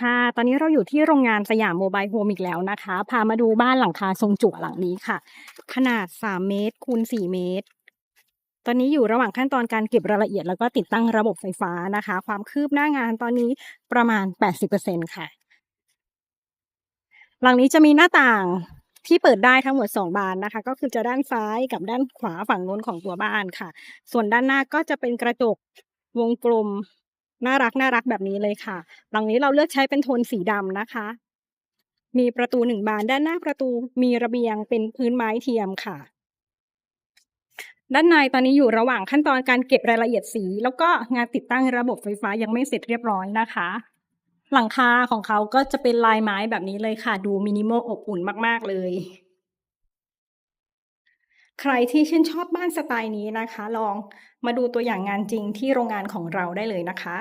ค่ะ ตอนนี้เราอยู่ที่โรงงานสยามโมบายโฮมอีกแล้วนะคะ พามาดูบ้านหลังคาทรงจั่วหลังนี้ค่ะ ขนาด 3 เมตรคูณ 4 เมตร ตอนนี้อยู่ระหว่างขั้นตอนการเก็บรายละเอียดแล้วก็ติดตั้งระบบไฟฟ้านะคะ ความคืบหน้างานตอนนี้ประมาณ 80%ค่ะ หลังนี้จะมีหน้าต่างที่เปิดได้ทั้งหมด 2 บานนะคะ ก็คือจะด้านซ้ายกับด้านขวาฝั่งโน้นของตัวบ้านค่ะ ส่วนด้านหน้าก็จะเป็นกระจกวงกลม น่ารักน่ารักแบบนี้เลยค่ะ หลังนี้เราเลือกใช้เป็นโทนสีดำนะคะ มีประตูหนึ่งบานด้านหน้าประตูมีระเบียงเป็นพื้นไม้เทียมค่ะ ด้านในตอนนี้อยู่ระหว่างขั้นตอนการเก็บรายละเอียดสี แล้วก็งานติดตั้งระบบไฟฟ้ายังไม่เสร็จเรียบร้อยนะคะ หลังคาของเขาก็จะเป็นลายไม้แบบนี้เลยค่ะ ดูมินิมอลอบอุ่นมาก ๆเลย ใครที่ชื่นชอบบ้านสไตล์นี้นะคะ ลองมาดูตัวอย่างงานจริงที่โรงงานของเราได้เลยนะคะ